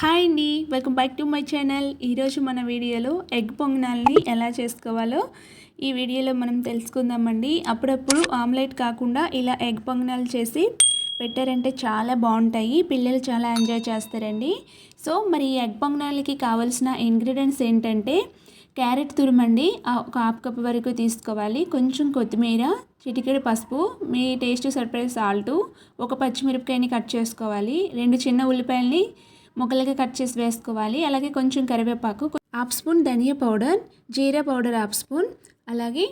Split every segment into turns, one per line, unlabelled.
Hi అండి. Welcome back to my channel. ఈరోజు మన వీడియోలో ఎగ్ పొంగనాల్ని ఎలా చేసుకోవాలో ఈ వీడియోలో మనం తెలుసుకుందామండి. అప్పుడప్పుడు ఆమ్లెట్ కాకుండా ఇలా ఎగ్ పొంగనాలు చేసి పెట్టారంటే చాలా బాగుంటాయి. పిల్లలు చాలా ఎంజాయ్ చేస్తారండి. సో మరి ఈ ఎగ్ పొంగనాలకి కావాల్సిన ఇంగ్రీడియంట్స్ ఏంటంటే క్యారెట్ తురుమండి. ఒక హాఫ్ కప్ వరకు తీసుకోవాలి. కొంచెం కొత్తిమీర చిటికెడు పసుపు మీ టేస్ట్ సర్ప్రైజ్ సాల్టు ఒక పచ్చిమిరపకాయని కట్ చేసుకోవాలి. రెండు చిన్న ఉల్లిపాయల్ని ముక్కలకి కట్ చేసి వేసుకోవాలి. అలాగే కొంచెం కరివేపాకు half spoon dhaniya powder jeera powder half spoon అలాగే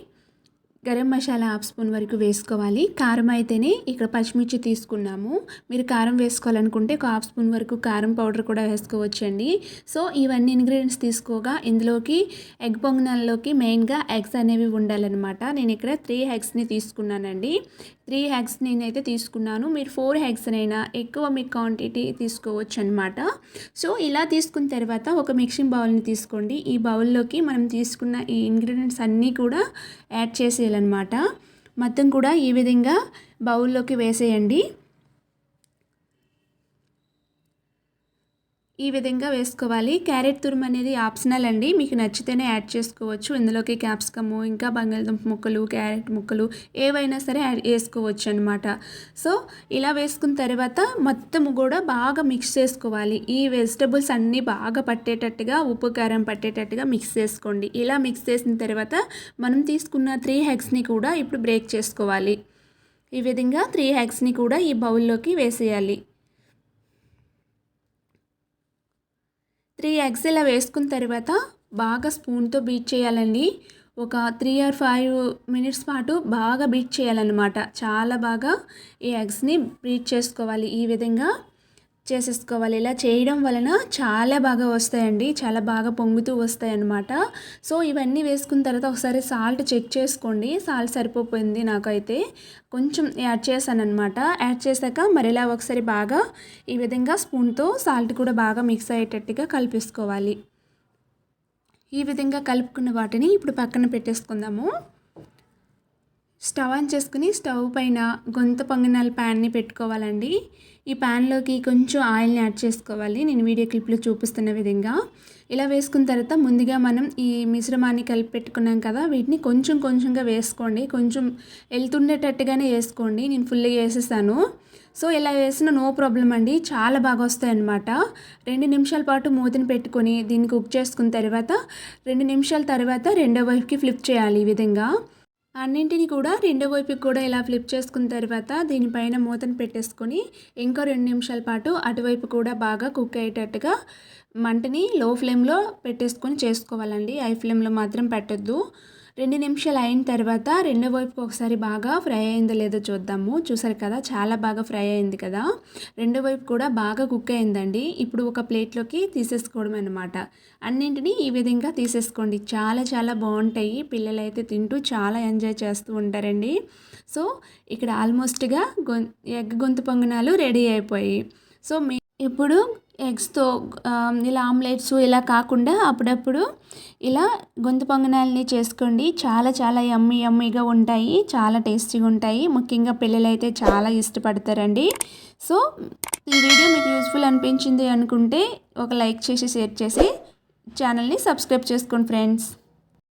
గరం మసాలా హాఫ్ స్పూన్ వరకు వేసుకోవాలి. కారం అయితేనే ఇక్కడ పచ్చిమిర్చి తీసుకున్నాము. మీరు కారం వేసుకోవాలనుకుంటే ఒక హాఫ్ స్పూన్ వరకు కారం పౌడర్ కూడా వేసుకోవచ్చండి. సో ఇవన్నీ ఇంగ్రీడియంట్స్ తీసుకోగా ఇందులోకి ఎగ్ పొంగనాల్లోకి మెయిన్గా ఎగ్స్ అనేవి ఉండాలన్నమాట. నేను ఇక్కడ త్రీ ఎగ్స్ని తీసుకున్నానండి. త్రీ హ్యాగ్స్ నేనైతే తీసుకున్నాను. మీరు ఫోర్ హ్యాగ్స్నైనా ఎక్కువ మీ క్వాంటిటీ తీసుకోవచ్చు అనమాట సో ఇలా తీసుకున్న తర్వాత ఒక మిక్సింగ్ బౌల్ని తీసుకోండి. ఈ బౌల్లోకి మనం తీసుకున్న ఈ ఇంగ్రీడియంట్స్ అన్నీ కూడా యాడ్ చేసేయాలన్నమాట. మొత్తం కూడా ఈ విధంగా బౌల్లోకి వేసేయండి. ఈ విధంగా వేసుకోవాలి. క్యారెట్ తురుము అనేది ఆప్షనల్ అండి. మీకు నచ్చితేనే యాడ్ చేసుకోవచ్చు. ఇందులోకి క్యాప్సికము ఇంకా బంగాళదుంప ముక్కలు క్యారెట్ ముక్కలు ఏవైనా సరే యాడ్ వేసుకోవచ్చు అనమాట సో ఇలా వేసుకున్న తర్వాత మొత్తం కూడా బాగా మిక్స్ చేసుకోవాలి. ఈ వెజిటబుల్స్ అన్నీ బాగా పట్టేటట్టుగా ఉప్పు కారం పట్టేటట్టుగా మిక్స్ చేసుకోండి. ఇలా మిక్స్ చేసిన తర్వాత మనం తీసుకున్న త్రీ హెగ్స్ని కూడా ఇప్పుడు బ్రేక్ చేసుకోవాలి. ఈ విధంగా త్రీ హెగ్స్ని కూడా ఈ బౌల్లోకి వేసేయాలి. త్రీ ఎగ్స్ ఇలా వేసుకున్న తర్వాత బాగా స్పూన్తో బీట్ చేయాలండి. ఒక త్రీ ఆర్ ఫైవ్ మినిట్స్ పాటు బాగా బీట్ చేయాలన్నమాట. చాలా బాగా ఈ ఎగ్స్ని బీట్ చేసుకోవాలి ఈ విధంగా. చేసేసుకోవాలి. ఇలా చేయడం వలన చాలా బాగా వస్తాయండి. చాలా బాగా పొంగుతూ వస్తాయి అన్నమాట సో ఇవన్నీ వేసుకున్న తర్వాత ఒకసారి సాల్ట్ చెక్ చేసుకోండి. సాల్ట్ సరిపోయింది నాకైతే. కొంచెం యాడ్ చేశాను అనమాట యాడ్ చేశాక మరిలా ఒకసారి బాగా ఈ విధంగా స్పూన్తో సాల్ట్ కూడా బాగా మిక్స్ అయ్యేటట్టుగా కలిపేసుకోవాలి. ఈ విధంగా కలుపుకున్న వాటిని ఇప్పుడు పక్కన పెట్టేసుకుందాము. స్టవ్ ఆన్ చేసుకుని స్టవ్ పైన గొంత పొంగనాల ప్యాన్ని పెట్టుకోవాలండి. ఈ ప్యాన్లోకి కొంచెం ఆయిల్ని యాడ్ చేసుకోవాలి. నేను వీడియో క్లిప్లో చూపిస్తున్న విధంగా. ఇలా వేసుకున్న తర్వాత ముందుగా మనం ఈ మిశ్రమాన్ని కలిపి పెట్టుకున్నాం కదా వీటిని కొంచెం కొంచెంగా వేసుకోండి. కొంచెం వెళ్తుండేటట్టుగానే వేసుకోండి. నేను ఫుల్గా వేసేసాను. సో ఇలా వేసిన నో ప్రాబ్లం అండి. చాలా బాగా వస్తాయి అన్నమాట రెండు నిమిషాల పాటు మూతని పెట్టుకొని దీన్ని కుక్ చేసుకున్న తర్వాత రెండు నిమిషాల తర్వాత రెండో వైపుకి ఫ్లిప్ చేయాలి ఈ విధంగా. అన్నింటిని కూడా రెండో వైపుకి కూడా ఇలా ఫ్లిప్ చేసుకున్న తర్వాత దీనిపైన మూతను పెట్టేసుకొని ఇంకో రెండు నిమిషాల పాటు అటువైపు కూడా బాగా కుక్ అయ్యేటట్టుగా మంటని లో ఫ్లేమ్లో పెట్టేసుకొని చేసుకోవాలండి. హై ఫ్లేమ్లో మాత్రం పెట్టద్దు. రెండు నిమిషాలు అయిన తర్వాత రెండో వైపుకి ఒకసారి బాగా ఫ్రై అయిందో లేదో చూద్దాము. చూసారు కదా చాలా బాగా ఫ్రై అయింది కదా. రెండో వైపు కూడా బాగా కుక్ అయిందండి. ఇప్పుడు ఒక ప్లేట్లోకి తీసేసుకోవడం అనమాట అన్నింటినీ ఈ విధంగా తీసేసుకోండి. చాలా చాలా బాగుంటాయి. పిల్లలు అయితే తింటూ చాలా ఎంజాయ్ చేస్తూ ఉంటారండి. సో ఇక్కడ ఆల్మోస్ట్గా గొ ఎగ్ గొంతు పొంగనాలు రెడీ అయిపోయి సో మీ ఇప్పుడు ఎగ్స్తో ఇలా ఆమ్లెట్స్ ఇలా కాకుండా అప్పుడప్పుడు ఇలా గొంతు పొంగనాలని చేసుకోండి. చాలా చాలా యమ్మీ యమ్మీగా ఉంటాయి. చాలా టేస్టీగా ఉంటాయి. ముఖ్యంగా పిల్లలు అయితే చాలా ఇష్టపడతారండి. సో ఈ వీడియో మీకు యూస్ఫుల్ అనిపించింది అనుకుంటే ఒక లైక్ చేసి షేర్ చేసి ఛానల్ని సబ్స్క్రైబ్ చేసుకోండి ఫ్రెండ్స్.